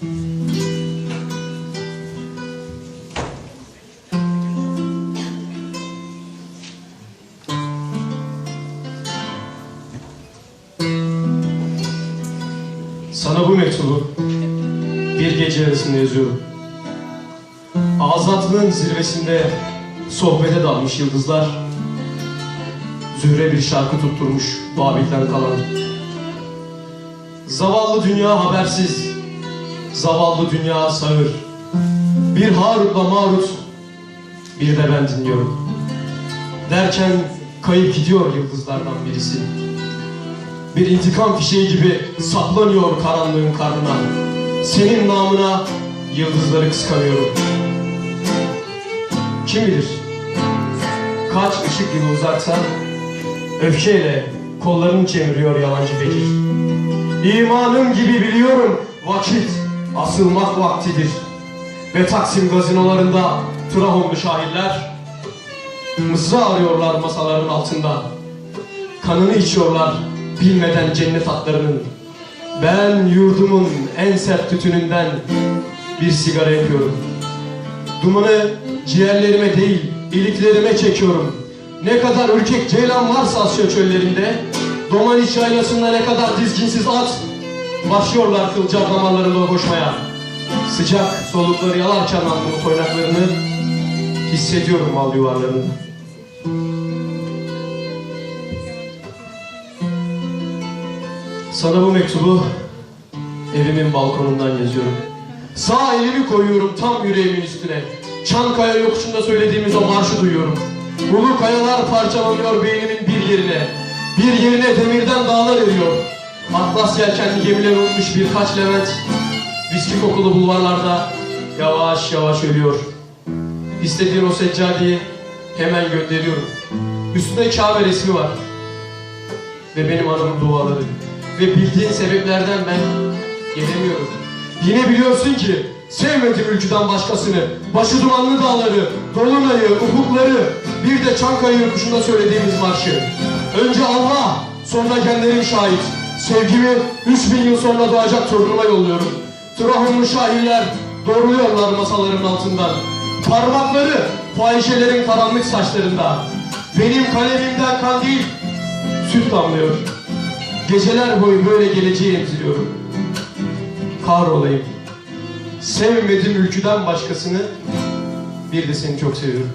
Sana bu mektubu bir gece yarısında yazıyorum. Azatının zirvesinde sohbete dalmış yıldızlar, zühre bir şarkı tutturmuş Babil'den kalan. Zavallı dünya habersiz, zavallı dünya sağır. Bir Harut'la Marut, bir de ben dinliyorum. Derken kayıp gidiyor yıldızlardan birisi. Bir intikam fişeği gibi saplanıyor karanlığın karnına. Senin namına yıldızları kıskanıyorum. Kim bilir? Kaç ışık yılı uzaksa öfkeyle kollarını çeviriyor yalancı Bekir. İmanım gibi biliyorum vakit asılmak vaktidir. Ve Taksim gazinolarında Trabzonlu şahiller Mısra arıyorlar masaların altında. Kanını içiyorlar bilmeden cennet atlarının. Ben yurdumun en sert tütününden bir sigara yapıyorum. Dumanı ciğerlerime değil, iliklerime çekiyorum. Ne kadar ürkek ceylan varsa Asya çöllerinde, Domaniç yaylasında ne kadar dizginsiz at, başlıyorlar kılcal damarlarında koşmaya. Sıcak solukları yalarken alnımın toynaklarını hissediyorum mal yuvarlarında. Sana bu mektubu evimin balkonundan yazıyorum. Sağ elimi koyuyorum tam yüreğimin üstüne. Çankaya yokuşunda söylediğimiz o marşı duyuyorum. Ulu kayalar parçalanıyor beynimin bir yerine. Bir yerine demirden dağlar eriyor. Atlas yelkenli gemiler unutmuş birkaç Levent. Viski kokulu bulvarlarda yavaş yavaş ölüyor. İstediğin o seccadeyi hemen gönderiyorum. Üstünde Kabe resmi var. Ve benim anamın duaları. Ve bildiğin sebeplerden ben gelemiyorum. Yine biliyorsun ki sevmedim ülküden başkasını. Başı dumanlı dağları, dolunayı, ufukları, bir de Çankaya yokuşunda söylediğimiz marşı. Önce Allah, sonra kendilerim şahit. Sevgimi 3000 yıl sonra doğacak torunuma yolluyorum. Trahomlu şahiller doğruluyorlar masaların altından. Parmakları fahişelerin karanlık saçlarında. Benim kalemimden kan değil, süt damlıyor. Geceler boyu böyle geleceği emziriyorum. Kahrolayım. Sevmedim ülküden başkasını, bir de seni çok seviyorum.